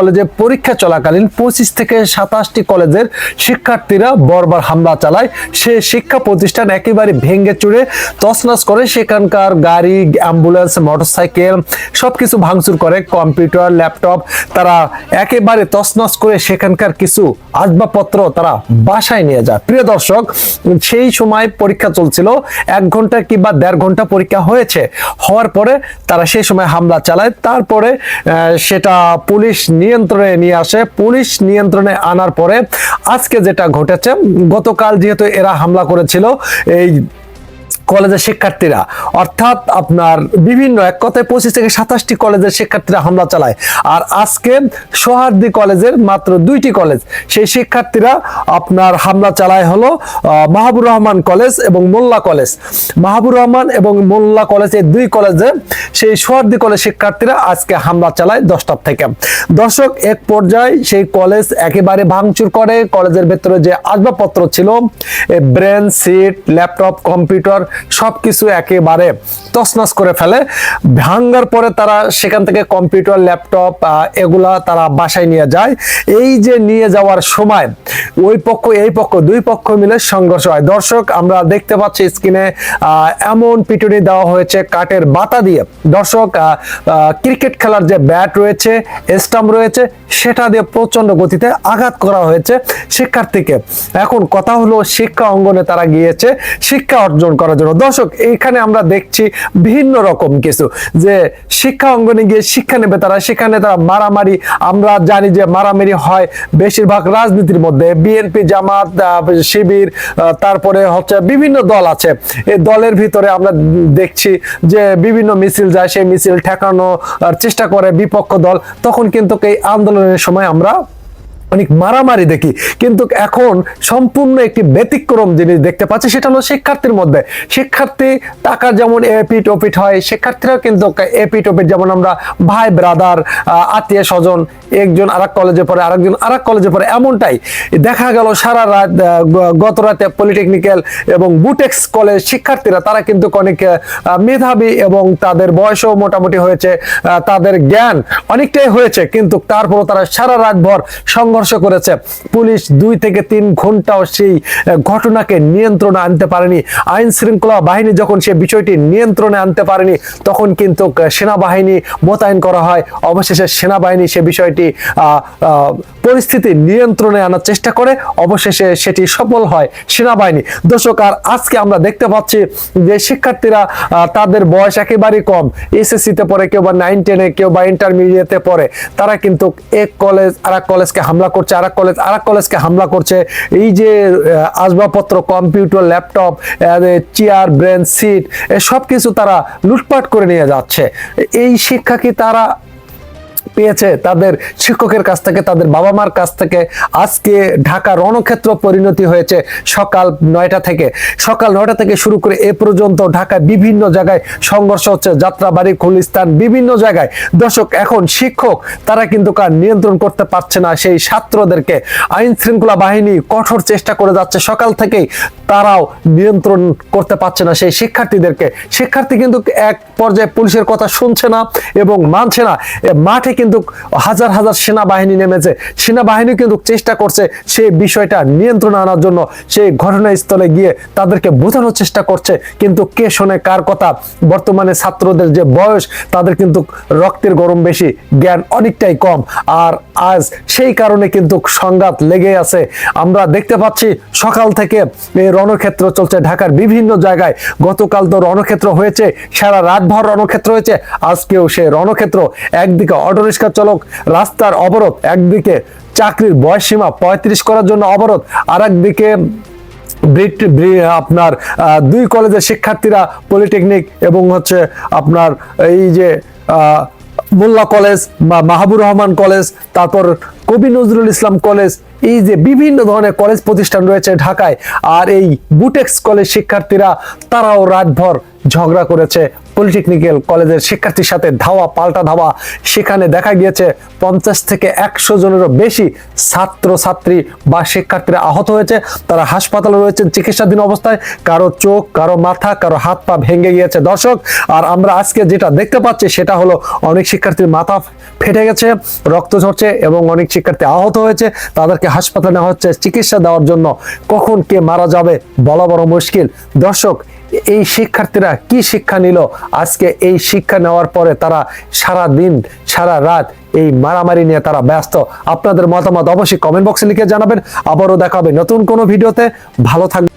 কলেজে পরীক্ষা চলাকালীন পঁচিশ থেকে সাতাশটি কলেজের শিক্ষার্থীরা বর্বর হামলা চালায়। সে শিক্ষা প্রতিষ্ঠান একেবারে ভেঙে চুরে তছনছ করে। সেখানকার গাড়ি, অ্যাম্বুলেন্স, মোটরসাইকেল সবকিছু ভাঙচুর করে। কম্পিউটার, ল্যাপটপ তারা একেবারে তছনছ করে সেখানকার কিছু আসবাবপত্র তারা বাসায় নিয়ে যায়। প্রিয় দর্শক, সেই সময় পরীক্ষা চলছিল। এক ঘণ্টা কিংবা দেড় ঘণ্টা পরীক্ষা হয়েছে। হওয়ার পরে তারা সেই সময় হামলা চালায়। তারপরে সেটা পুলিশ নিয়ন্ত্রণে নিয়ে আসে, পুলিশ নিয়ন্ত্রণে আনার পরে আজকে যেটা ঘটেছে, গতকাল যেহেতু এরা হামলা করেছিল, এই কলেজের শিক্ষার্থীরা, অর্থাৎ আপনার বিভিন্ন এক কথায় পঁচিশ থেকে সাতাশটি কলেজের শিক্ষার্থীরা হামলা চালায়। আর আজকে সোহার্দি কলেজের মাত্র দুইটি কলেজ, সেই শিক্ষার্থীরা আপনার হামলা চালায় হলো মাহবুর রহমান কলেজ এবং মোল্লা কলেজ। মাহবুর রহমান এবং মোল্লা কলেজ এই দুই কলেজে সেই সোহার্দি কলেজ শিক্ষার্থীরা আজকে হামলা চালায় দশটার থেকে। দর্শক, এক পর্যায়ে সেই কলেজ একেবারে ভাঙচুর করে। কলেজের ভেতরে যে আসবাবপত্র ছিল ব্রেন সিট ল্যাপটপ, কম্পিউটার সব কিছু একেবারে তছনছ করে ফেলে। ভাঙ্গার পরে তারা সেখান থেকে কম্পিউটার, ল্যাপটপ এগুলা তারা বাসায় নিয়ে যায়। এই যে নিয়ে যাওয়ার সময়, ওই পক্ষ, এই পক্ষ, দুই পক্ষ মিলে সংঘর্ষ হয়। দর্শক, আমরা দেখতে পাচ্ছি স্ক্রিনে এমন পিটুনি দেওয়া হয়েছে কাঠের বাতা দিয়ে। দর্শক ক্রিকেট খেলার যে ব্যাট রয়েছে, স্টাম্প রয়েছে, সেটা দিয়ে প্রচণ্ড গতিতে আঘাত করা হয়েছে শিক্ষার্থীকে। এখন কথা হলো শিক্ষা অঙ্গনে তারা গিয়েছে, শিক্ষা অর্জন করার জন্য। দর্শক, এইখানে আমরা দেখছি ভিন্ন রকম কিছু, যে শিক্ষা অঙ্গনে গিয়ে শিক্ষা নেবে তারা, সেখানে তারা মারামারি, আমরা জানি যে মারামারি হয় বেশিরভাগ রাজনীতির মধ্যে বিএনপি জামাত শিবির তারপরে হচ্ছে বিভিন্ন দল আছে। এই দলের ভিতরে আমরা দেখছি যে বিভিন্ন মিছিল যায় সেই মিছিল ঠেকানোর চেষ্টা করে বিপক্ষ দল তখন কিন্তু এই আন্দোলনের সময় আমরা অনেক মারামারি দেখি। কিন্তু এখন সম্পূর্ণ একটি ব্যতিক্রম জিনিস দেখতে পাচ্ছি, সেটা হলো শিক্ষার্থীর মধ্যে। শিক্ষার্থী টাকা যেমন এপিট ওপিট হয়, শিক্ষার্থীরাও কিন্তু এপিট ওপিট যেমন আমরা ভাই, ব্রাদার আত্মীয় স্বজন, একজন আরেক কলেজে পড়ে, আরেকজন, আরেক কলেজে পড়ে, এমনটাই। দেখা গেল সারা রাত গত রাতে পলিটেকনিক্যাল এবং বুটেক্স কলেজ শিক্ষার্থীরা, তারা কিন্তু অনেক মেধাবী এবং তাদের বয়সও মোটামুটি হয়েছে তাদের জ্ঞান অনেকটাই হয়েছে, কিন্তু তারপরও তারা সারা রাত ভর সংঘর্ষ করেছে। পুলিশ দুই থেকে তিন ঘন্টাও সেই ঘটনাকে নিয়ন্ত্রণে আনতে পারেনি। আইন শৃঙ্খলা বাহিনী যখন সে বিষয়টি নিয়ন্ত্রণে আনতে পারেনি, তখন কিন্তু সেনাবাহিনী মোতায়েন করা হয়। অবশেষে সেনাবাহিনী সে বিষয়টি পরিস্থিতি নিয়ন্ত্রণে আনার চেষ্টা করে। অবশেষে সেটি সফল হয় সেনাবাহিনী। দর্শক, আর আজকে আমরা দেখতে পাচ্ছি যে শিক্ষার্থীরা তাদের বয়স একেবারেই কম। এসএসসিতে পড়ে কেউ বা নাইন টেনে কেউ বা ইন্টারমিডিয়েটে পড়ে। তারা কিন্তু এক কলেজ আর এক কলেজকে হামলা করছে আর কলেজ আর এক কলেজকে হামলা করছে। এই যে আসবাবপত্র, computer, laptop chair, bench, seat সব কিছু তারা লুটপাট করে নিয়ে যাচ্ছে। এই শিক্ষা কি তারা পেয়েছে তাদের শিক্ষকের কাছ থেকে, তাদের বাবা মার কাছ থেকে। আজকে ঢাকা রণক্ষেত্র পরিণতি হয়েছে সকাল নয়টা থেকে। সকাল নয়টা থেকে শুরু করে এ পর্যন্ত ঢাকায় বিভিন্ন জায়গায় সংঘর্ষ হচ্ছে, যাত্রাবাড়ি খুলিস্তান বিভিন্ন জায়গায়। দর্শক, এখন শিক্ষক, তারা কিন্তু কার নিয়ন্ত্রণ করতে পারছে না, সেই ছাত্রদেরকে। আইন শৃঙ্খলা বাহিনী কঠোর চেষ্টা করে যাচ্ছে, সকাল থেকেই তারাও নিয়ন্ত্রণ করতে পারছে না সেই শিক্ষার্থীদেরকে। শিক্ষার্থী কিন্তু এক পর্যায়ে পুলিশের কথা শুনছে না এবং মানছে না। মাঠে কিন্তু হাজার হাজার সেনাবাহিনী নেমেছে। সেনাবাহিনী কিন্তু চেষ্টা করছে সেই বিষয়টা নিয়ন্ত্রণে আনার জন্য। সেই ঘটনাস্থলে গিয়ে তাদেরকে বোঝানোর চেষ্টা করছে। কিন্তু কে শোনে, কার কথা? বর্তমানে ছাত্রদের যে বয়স, তাদের কিন্তু রক্তের গরম বেশি, জ্ঞান অনেকটাই কম। আর আজ সেই কারণে কিন্তু সংঘাত লেগে আছে। আমরা দেখতে পাচ্ছি সকাল থেকে এই রণক্ষেত্র চলছে ঢাকার বিভিন্ন জায়গায়। গতকাল তো রণক্ষেত্র হয়েছে, সারা রাতভর রণক্ষেত্র হয়েছে। আজকেও সে রণক্ষেত্র একদিকে অটোরিক্সা চালক, রাস্তার অবরোধ, একদিকে চাকরির বয়সসীমা পঁয়ত্রিশ করার জন্য অবরোধ আর একদিকে আপনার দুই কলেজের শিক্ষার্থীরা পলিটেকনিক এবং হচ্ছে আপনার এই যে মোল্লা কলেজ বা মাহবুর রহমান কলেজ, তারপর কবি নজরুল ইসলাম কলেজ, এই যে বিভিন্ন ধরনের কলেজ প্রতিষ্ঠান রয়েছে ঢাকায়, আর এই বুটেক্স কলেজ শিক্ষার্থীরা, তারাও রাতভর ঝগড়া করেছে পলিটেকনিক্যাল কলেজের শিক্ষার্থীর সাথে ধাওয়া, পাল্টা ধাওয়া। সেখানে দেখা গিয়েছে পঞ্চাশ থেকে একশো জনেরও বেশি ছাত্র ছাত্রী বা শিক্ষার্থীরা আহত হয়েছে। তারা হাসপাতালে রয়েছেন চিকিৎসাধীন অবস্থায়। কারও চোখ, কারও মাথা, কারও হাত পা ভেঙে গিয়েছে। দর্শক, আর আমরা আজকে যেটা দেখতে পাচ্ছি সেটা হলো অনেক শিক্ষার্থীর মাথা ফেটে গেছে, রক্ত ঝরছে এবং অনেক শিক্ষার্থী আহত হয়েছে। তাদেরকে হাসপাতালে নেওয়া হচ্ছে। চিকিৎসা দেওয়ার জন্য কখন কে মারা যাবে বলা বড় মুশকিল। দর্শক এই শিক্ষার্থীরা কি শিক্ষা নিল? আজকে এই শিক্ষা নেওয়ার পরে তারা সারা দিন, সারা রাত এই মারামারি নিয়ে তারা ব্যস্ত। আপনাদের মতামত অবশ্যই কমেন্ট বক্সে লিখে জানাবেন। আবারও দেখাবে নতুন কোনো ভিডিওতে। ভালো থাকবে